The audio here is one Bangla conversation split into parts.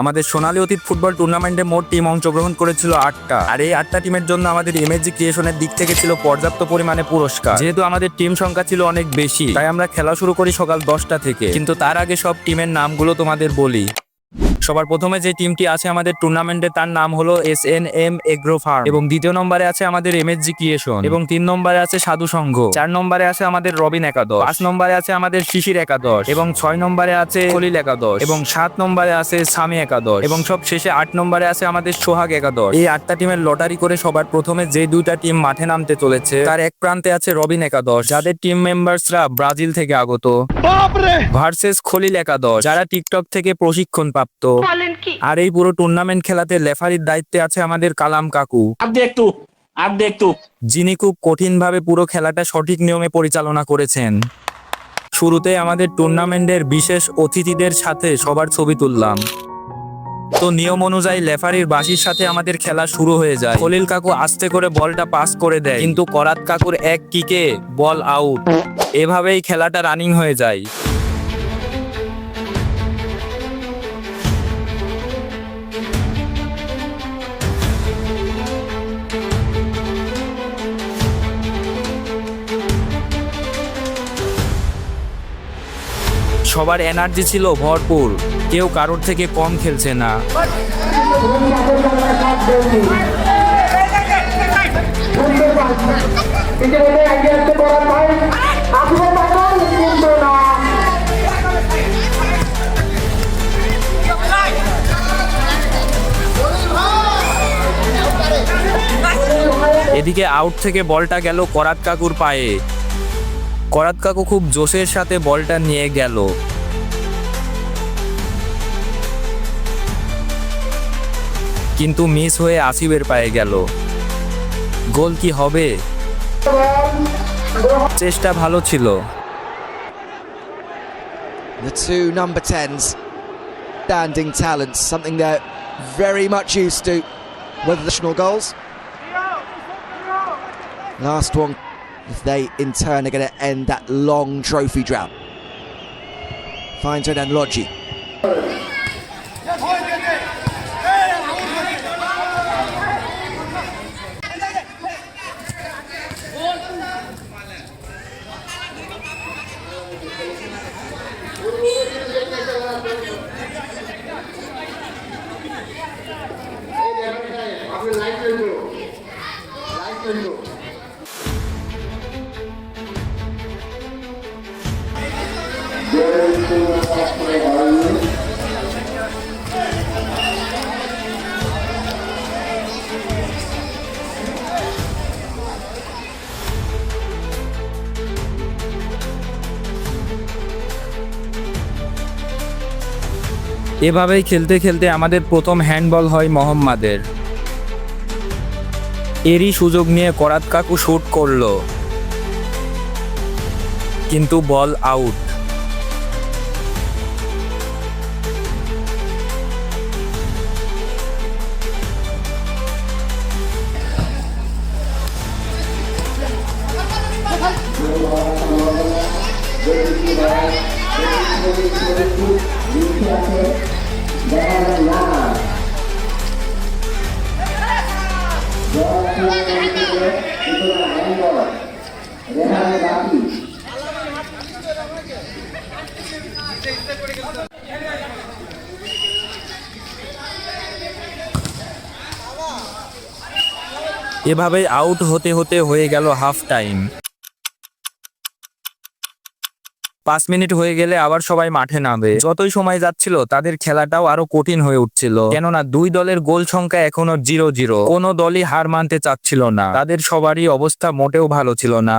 আমাদের সোনালী অতীত ফুটবল টুর্নামেন্টে মোট টিম অংশগ্রহণ করেছিল আটটা। আর এই আটটা টিমের জন্য আমাদের ইমেজি ক্রিয়েশনের দিক থেকে ছিল পর্যাপ্ত পরিমাণে পুরস্কার। যেহেতু আমাদের টিম সংখ্যা ছিল অনেক বেশি, তাই আমরা খেলা শুরু করি সকাল দশটা থেকে। কিন্তু তার আগে সব টিমের নামগুলো তোমাদের বলি। সবার প্রথমে যে টিমটি আছে আমাদের টুর্নামেন্টে তার নাম হলো S N M agro farm এবং দ্বিতীয় নম্বরে আছে আমাদের এমএসজি ক্রিয়েশন এবং তিন নম্বরে আছে সাধু সংঘ চার নম্বরে আছে আমাদের রবিন একাদশ পাঁচ নম্বরে আছে আমাদের শিশির একাদশ এবং ছয় নম্বরে আছে খলিল একাদশ এবং সাত নম্বরে আছে সামি একাদশ এবং সব শেষে আট নম্বরে আছে আমাদের সোহাগ একাদশ। এই আটটা টিমের লটারি করে সবার প্রথমে যে দুইটা টিম মাঠে নামতে চলেছে তার এক প্রান্তে আছে রবিন একাদশ যাদের টিম মেম্বার্সরা ব্রাজিল থেকে আগত ভার্সেস খলিল একাদশ যারা টিকটক থেকে প্রশিক্ষণ প্রাপ্ত। আর এই পুরো টুর্নামেন্ট খেলাতে লেফারির দায়িত্বে আছে আমাদের কালাম কাকু। একটু একটু। যিনি খুব কঠিনভাবে পুরো খেলাটা সঠিক নিয়মে পরিচালনা করেছেন। শুরুতে আমাদের টুর্নামেন্টের বিশেষ অতিথিদের সাথে সবার ছবি তুললাম। তো নিয়ম অনুযায়ী লেফারির বাসির সাথে আমাদের খেলা শুরু হয়ে যায়। খলিল কাকু আস্তে করে বলটা পাস করে দেয় কিন্তু করাত কাকুর এক কিকে বল আউট এভাবেই খেলাটা রানিং হয়ে যায়। সবার এনার্জি ছিল ভরপুর। কেউ কারোর থেকে কম খেলছে না। এদিকে আউট থেকে বলটা গেল করাত কাকুর পায়ে। করাত কাকু খুব জোশের সাথে বলটা নিয়ে গেল কিন্তু মিস হয়ে আসিফের পায়ে গেল গোল কি হবে চেষ্টা ভালো ছিল The two number 10s, standing talents, something they're very much used to with additional goals. Last one, if they in turn are going to end that long trophy drought. Finds and Logi. এভাবেই খেলতে খেলতে আমাদের প্রথম হ্যান্ডবল হয় মোহাম্মদের। এরই সুযোগ নিয়ে করাত কাকু শুট করল। কিন্তু বল আউট। এভাবেই আউট হতে হতে হয়ে গেল হাফ টাইম পাঁচ মিনিট হয়ে গেলে আবার সবাই মাঠে নামবে যতই সময় যাচ্ছিল, তাদের খেলাটাও আরও কঠিন হয়ে উঠছিল। কেননা দুই দলের গোল সংখ্যা এখনও জিরো জিরো। কোনো দলই হার মানতে চাচ্ছিল না। তাদের সবারই অবস্থা মোটেও ভালো ছিল না।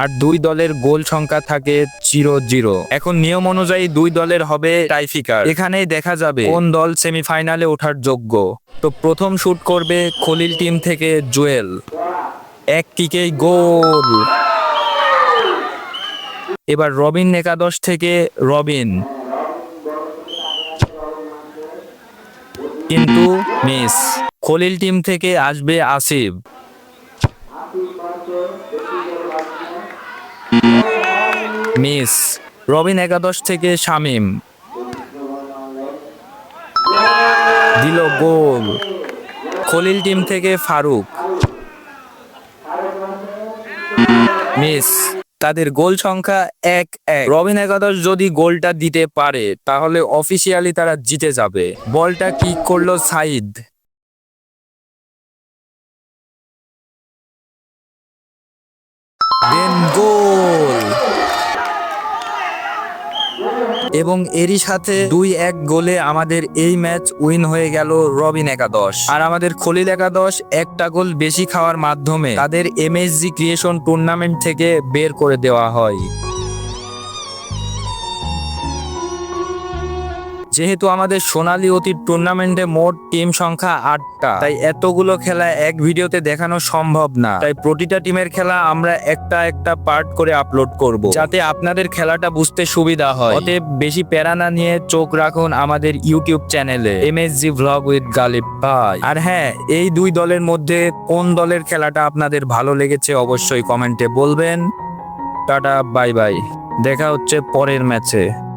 আর দুই দলের গোল সংখ্যা থাকে জিরো জিরো। এখন নিয়ম অনুযায়ী দুই দলের হবে টাইফিকার। এখানেই দেখা যাবে কোন দল সেমিফাইনালে ওঠার যোগ্য। তো প্রথম শুট করবে খলিল টিম থেকে জুয়েল। এক কিকেই গোল। এবার রবিন একাদশ থেকে রবিন। কিন্তু মিস, খলিল টিম থেকে আসবে আসিফ। মিস রবিন একাদশ থেকে শামিম। দিল গোল। খলিল টিম থেকে ফারুক। মিস, তাদের গোল সংখ্যা এক এক। রবিন একাদশ যদি গোলটা দিতে পারে, তাহলে অফিসিয়ালি তারা জিতে যাবে। বলটা কিক করল সাইদ? দেন গোল। এবং এরই সাথে দুই এক গোলে আমাদের এই ম্যাচ উইন হয়ে গেল রবিন একাদশ। আর আমাদের খলিল একাদশ একটা গোল বেশি খাওয়ার মাধ্যমে তাদের এমএসজি ক্রিয়েশন টুর্নামেন্ট থেকে বের করে দেওয়া হয়। যেহেতু আমাদের সোনালী অতীত টুর্নামেন্টে মোট টিম সংখ্যা আটটা, তাই এতগুলো খেলা এক ভিডিওতে দেখানো সম্ভব না। তাই প্রতিটা টিমের খেলা আমরা একটা একটা পার্ট করে আপলোড করব, যাতে আপনাদের খেলাটা বুঝতে সুবিধা হয়। অতএব বেশি প্যারা না নিয়ে চোখ রাখুন আমাদের ইউটিউব চ্যানেলে M S MSG vlog with Ghalib ভাই। আর হ্যাঁ এই দুই দলের মধ্যে কোন দলের খেলাটা আপনাদের ভালো লেগেছে অবশ্যই কমেন্টে বলবেন। Tata, bye bye. দেখা হচ্ছে পরের ম্যাচে।